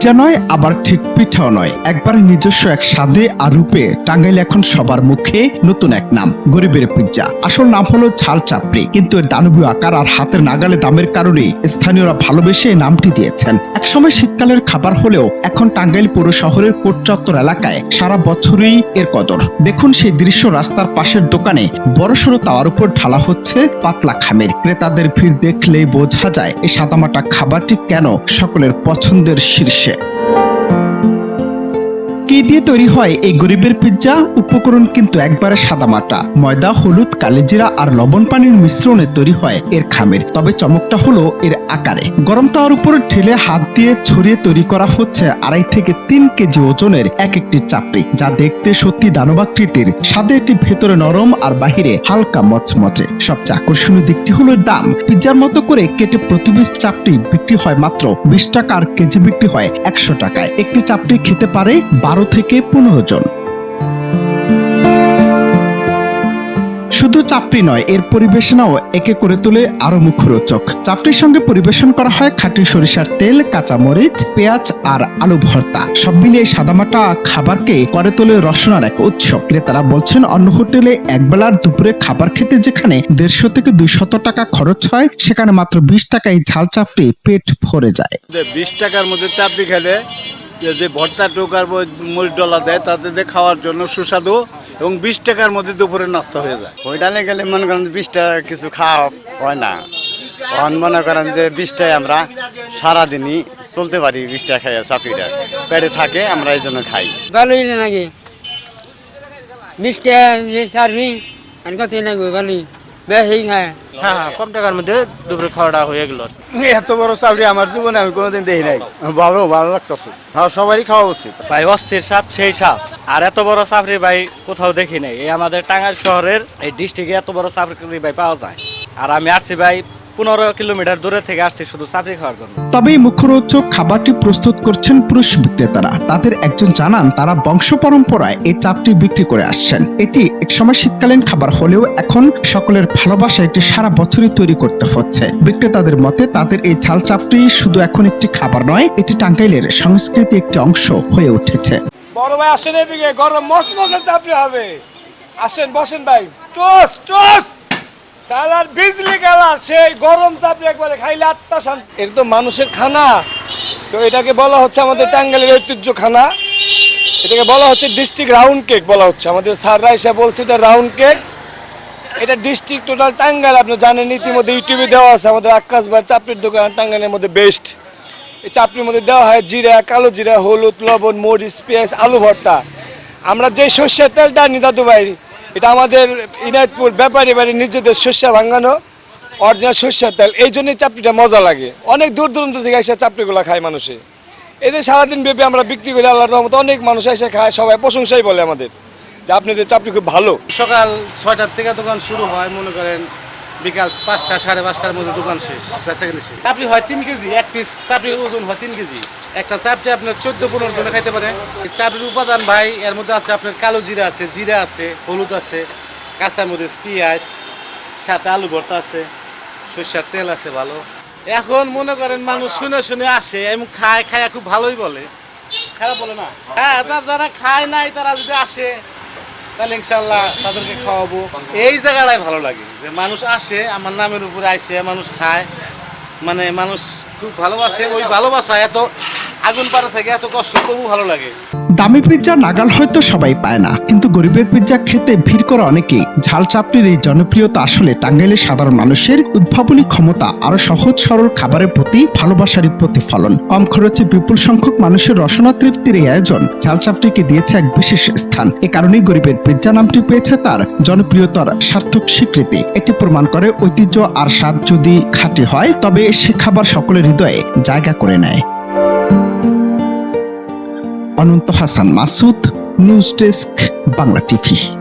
Pizza নয়, আবার ঠিক পিঠাও নয়। একবারে নিজস্ব এক স্বাদে আর রূপে টাঙ্গাইল এখন সবার মুখে নতুন এক নাম, গরিবের পিৎজা আসল নাম হলো ঝাল চাপড়ি, কিন্তু এর দানবীয় আকার আর হাতের নাগালে দামের কারণে স্থানীয়রা ভালোবেসে নামটি দিয়েছেন। একসময় শীতকালের খাবার হলেও এখন টাঙ্গাইল পৌর শহরের কোট চত্বর এলাকায় সারা বছরই এর কদর। দেখুন সেই দৃশ্য রাস্তার পাশের দোকানে। বড়সড় তাওয়ার উপর ঢালা হচ্ছে পাতলা খামের। ক্রেতাদের ভিড় দেখলেই বোঝা যায়, এই সাদামাটা খাবারটি কেন সকলের পছন্দের শীর্ষে। কি দিয়ে তৈরি হয় এই গরিবের পিৎজা উপকরণ কিন্তু একবারে সাদা মাটা। ময়দা, হলুদ, কালিজিরা আর লবণ পানির মিশ্রণে তৈরি হয় এর খামের। তবে চমকটা হলো, এর আকারে। গরম তাওয়ার উপর ঠেলে হাত দিয়ে ছড়িয়ে তৈরি করা হচ্ছে আড়াই থেকে তিন কেজি ওজনের এক একটি চাপড়ি, যা দেখতে সত্যি দানবাকৃতির। স্বাদে এটি ভেতরে নরম আর বাহিরে হালকা মচমচে। সবচেয়ে আকর্ষণীয় দিকটি হলো দাম। পিৎজার মতো করে কেটে প্রতি চাপটি বিক্রি হয় মাত্র বিশ টাকা আর কেজি বিক্রি হয় একশো টাকায়। একটি চাপটি খেতে পারে বারো থেকে পনেরো জন। শুধু চাপড়ি নয়, এর পরিবেশনাও একে করে তোলে আরও মুখরোচক। চাপড়ির সঙ্গে পরিবেশন করা হয় খাঁটি সরিষার তেল, কাঁচামরিচ, পেঁয়াজ আর আলু ভর্তা। সব মিলিয়ে সাদামাটা খাবারকে করে তোলে রসনার এক উৎসব। ক্রেতারা বলছেন, অন্য হোটেলে একবেলার দুপুরে খাবার খেতে যেখানে দেড়শো থেকে দুইশত টাকা খরচ হয়, সেখানে মাত্র বিশ টাকায় ঝাল চাপড়ি পেট ভরে যায়। বিশ টাকার মধ্যে চাপড়ি খেলে, যে ভর্তা টোক আর মরিচ ডলা দেয়, তাতে খাওয়ার জন্য সুস্বাদু এবং বিশ টাকার মধ্যে দুপুরে নাস্তা হয়ে যায়। হোটেলে গেলে মনে করেন বিশ টাকা কিছু খাওয়া হয় না। তখন মনে করেন যে বিশটায় আমরা সারাদিনই চলতে পারি বিশটা খাইয়া চাপিটা পেটে থাকে আমরা এই জন্য খাই। ভালোই না নাকি? বিশটা চারবি আর কত লাগবে ভালোই বেশি খায়। হ্যাঁ হ্যাঁ কম টাকার মধ্যে দুপুরে খাওয়াটা হয়ে গেল। এত বড় চাকরি আমার জীবনে আমি কোনোদিন দেখি নাই। ভালো ভালো লাগতেছে। হ্যাঁ সবারই খাওয়া উচিত। ভাই অস্থির স্বাদ সেই স্বাদ। আর এত বড় চাকরি ভাই কোথাও দেখি নাই। এই আমাদের টাঙ্গাইল শহরের এই ডিস্ট্রিক্টে এত বড় চাকরি ভাই পাওয়া যায়। আর আমি আসছি ভাই পনেরো কিলোমিটার দূরে থেকে আসছি শুধু চাকরি খাওয়ার জন্য। তবে এই মুখরোচক খাবারটি প্রস্তুত করছেন পুরুষ বিক্রেতারা। তাদের একজন জানান তারা বংশ পরম্পরায় এই চাপটি বিক্রি করে আসছেন। এটি একসময় শীতকালীন খাবার হলেও এখন সকলের ভালোবাসা এটি সারা বছরই তৈরি করতে হচ্ছে। বিক্রেতাদের মতে তাদের এই ঝাল চাপটি শুধু এখন একটি খাবার নয় এটি টাঙ্গাইলের সংস্কৃতি একটি অংশ হয়ে উঠেছে। বড় ভাই আসেন এদিকে গরম মস্ত মজা চাপড়ি হবে। আসেন বসেন ভাই। টোস টোস! সালার বিজলি গেলা, সেই গরম চাপড়ি একবারে খাইলে আত্মা শান্তি। এটা তো মানুষের খানা। তো এটাকে বলা হচ্ছে আমাদের টাঙ্গাইলের ঐতিহ্য খানা এটাকে বলা হচ্ছে ডিস্ট্রিক্ট রাউন্ড কেক বলা হচ্ছে। আমাদের স্যাররা এসে বলছে এটা রাউন্ড কেক। এটা ডিস্ট্রিক্ট টোটাল টাঙ্গাইল, আপনি জানেন, ইতিমধ্যে ইউটিউবে দেওয়া আছে। আমাদের আকাশ ভাই চাপড়ির দোকান, টাঙ্গাইলের মধ্যে বেস্ট এই চাপড়ির মধ্যে দেওয়া হয় জিরা, কালো জিরা, হলুদ, লবণ, মরিচ, পেঁয়াজ, আলু ভর্তা। আমরা যে সর্ষের তেলটা আনি দাদু ভাই এটা আমাদের ইনায়তপুর ব্যাপারী বাড়ি নিজেদের শস্যা ভাঙানো, অরিজিনাল শস্যার তেল। এই জন্যই চাপড়িটা মজা লাগে। অনেক দূর দূরান্ত থেকে এসে চাপড়িগুলো খায় মানুষে। এদের সারাদিন ব্যাপী আমরা বিক্রি করি আল্লাহর রহমত, অনেক মানুষ এসে খায়, সবাই প্রশংসাই বলে আমাদের যে আপনাদের চাপড়ি খুব ভালো। সকাল ছয়টার থেকে দোকান শুরু হয়, মনে করেন বিকাল পাঁচটা, সাড়ে পাঁচটার মধ্যে দোকান শেষ, বেচাকেনি চাপড়ি হয় তিন কেজি, এক পিস চাপড়ির ওজন হয় তিন কেজি। একটা চাপড়ি আপনার চোদ্দ, পনেরো জনে খাইতে পারে। চাপড়ির উপাদান ভাই, এর মধ্যে আছে আপনার কালো জিরা আছে জিরা আছে, হলুদ আছে, কাঁচামরিচ, পেঁয়াজ, সাথে আলু ভর্তা আছে, সর্ষার তেল আছে ভালো। এখন মনে করেন মানুষ শুনে শুনে আসে এবং খায় খায় খুব ভালোই বলে। খারাপ বলে না। হ্যাঁ যারা খায় নাই, তারা যদি আসে তাহলে ইনশাল্লাহ তাদেরকে খাওয়াবো। এই জায়গাটাই ভালো লাগে, যে মানুষ আসে, আমার নামের উপরে আসে, মানুষ খায়। মানে মানুষ খুব ভালোবাসে, ওই ভালোবাসা এত আগুন পাড়া থেকে এত কষ্ট, তবু ভালো লাগে। দামি পিৎজা নাগাল হয়তো সবাই পায় না, কিন্তু গরিবের পিৎজা খেতে ভিড় করে অনেকেই ঝাল চাপড়ির এই জনপ্রিয়তা আসলে টাঙ্গাইলের সাধারণ মানুষের উদ্ভাবনী ক্ষমতা আরও সহজ সরল খাবারের প্রতি ভালোবাসারই প্রতিফলন। কম খরচে বিপুল সংখ্যক মানুষের রসনা তৃপ্তির এই আয়োজন ঝাল চাপড়িকে দিয়েছে এক বিশেষ স্থান। এ কারণেই গরিবের পিৎজা নামটি পেয়েছে তার জনপ্রিয়তার সার্থক স্বীকৃতি। এটি প্রমাণ করে ঐতিহ্য আর স্বাদ যদি খাঁটি হয়, তবে সে খাবার সকলের হৃদয়ে জায়গা করে নেয়। Ananta Hasan Masud news desk Bangla TV.